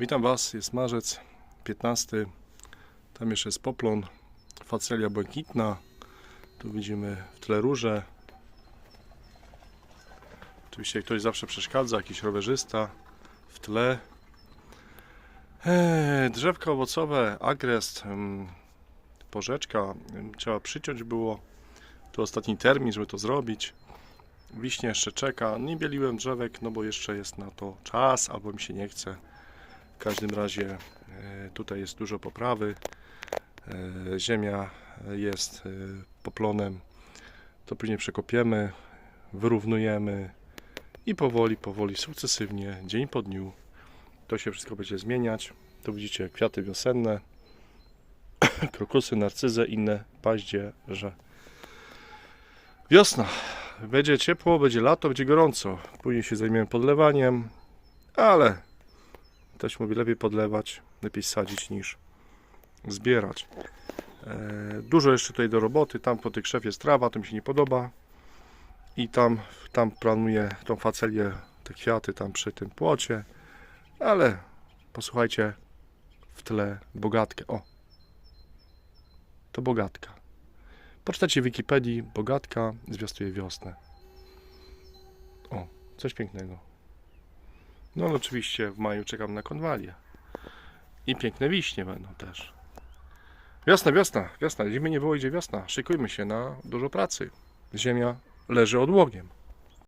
Witam Was, jest marzec 15. Tam jeszcze jest poplon, facelia błękitna. Tu widzimy w tle róże. Oczywiście ktoś zawsze przeszkadza, jakiś rowerzysta w tle. Eee, drzewka owocowe, agrest, porzeczka. Trzeba przyciąć było. Tu ostatni termin, żeby to zrobić. Wiśnie jeszcze czeka. Nie bieliłem drzewek, no bo jeszcze jest na to czas, albo mi się nie chce. W każdym razie e, tutaj jest dużo poprawy. E, Ziemia jest e, poplonem. To później przekopiemy, wyrównujemy i powoli, powoli, sukcesywnie, dzień po dniu to się wszystko będzie zmieniać. Tu widzicie kwiaty wiosenne, krokusy, narcyzę, inne paździerze. Wiosna. Będzie ciepło, będzie lato, będzie gorąco. Później się zajmiemy podlewaniem, ale ktoś mówi lepiej podlewać, lepiej sadzić niż zbierać. E, Dużo jeszcze tutaj do roboty. Tam po tych krzew jest trawa, to mi się nie podoba. I tam, tam planuję tą facelię, te kwiaty tam przy tym płocie. Ale posłuchajcie w tle bogatkę. O! To bogatka. Poczytajcie w Wikipedii, bogatka zwiastuje wiosnę. O, coś pięknego. No oczywiście w maju czekam na konwalię. I piękne wiśnie będą też. Wiosna, wiosna, wiosna. Zimy nie było, idzie wiosna. Szykujmy się na dużo pracy. Ziemia leży odłogiem.